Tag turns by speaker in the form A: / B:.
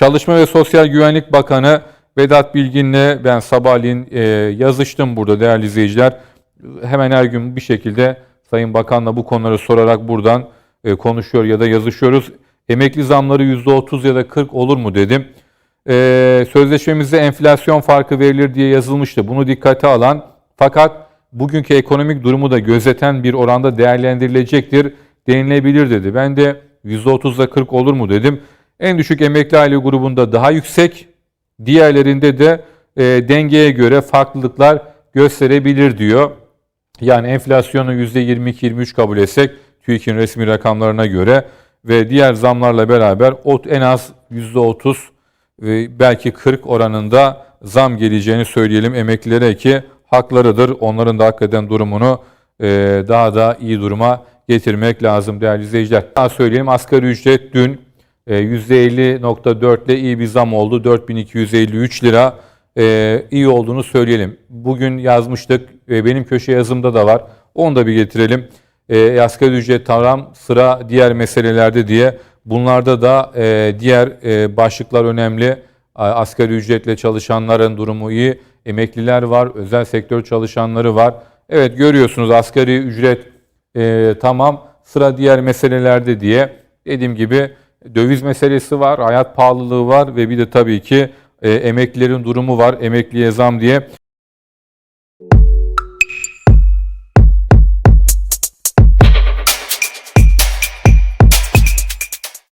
A: Çalışma ve Sosyal Güvenlik Bakanı Vedat Bilgin'le ben sabahleyin e, yazıştım burada değerli izleyiciler. Hemen her gün bir şekilde Sayın Bakan'la bu konuları sorarak buradan e, konuşuyor ya da yazışıyoruz. Emekli zamları %30 ya da 40 olur mu dedim. E, sözleşmemizde enflasyon farkı verilir diye yazılmıştı. Bunu dikkate alan fakat bugünkü ekonomik durumu da gözeten bir oranda değerlendirilecektir denilebilir dedi. Ben de %30'da 40 olur mu dedim. En düşük emekli aile grubunda daha yüksek, diğerlerinde de e, dengeye göre farklılıklar gösterebilir diyor. Yani enflasyonu %22-23 kabul etsek TÜİK'in resmi rakamlarına göre ve diğer zamlarla beraber en az %30 ve belki 40 oranında zam geleceğini söyleyelim emeklilere ki haklarıdır. Onların da hakikaten durumunu e, daha da iyi duruma getirmek lazım değerli izleyiciler. Daha söyleyelim asgari ücret dün %50.4 ile iyi bir zam oldu. 4253 lira e, iyi olduğunu söyleyelim. Bugün yazmıştık benim köşe yazımda da var. Onu da bir getirelim. E, asgari ücret tamam sıra diğer meselelerde diye. Bunlarda da diğer başlıklar önemli. Asgari ücretle çalışanların durumu iyi. Emekliler var, özel sektör çalışanları var. Evet görüyorsunuz asgari ücret tamam sıra diğer meselelerde diye. Dediğim gibi döviz meselesi var, hayat pahalılığı var ve bir de tabii ki e, emeklilerin durumu var. Emekliye zam diye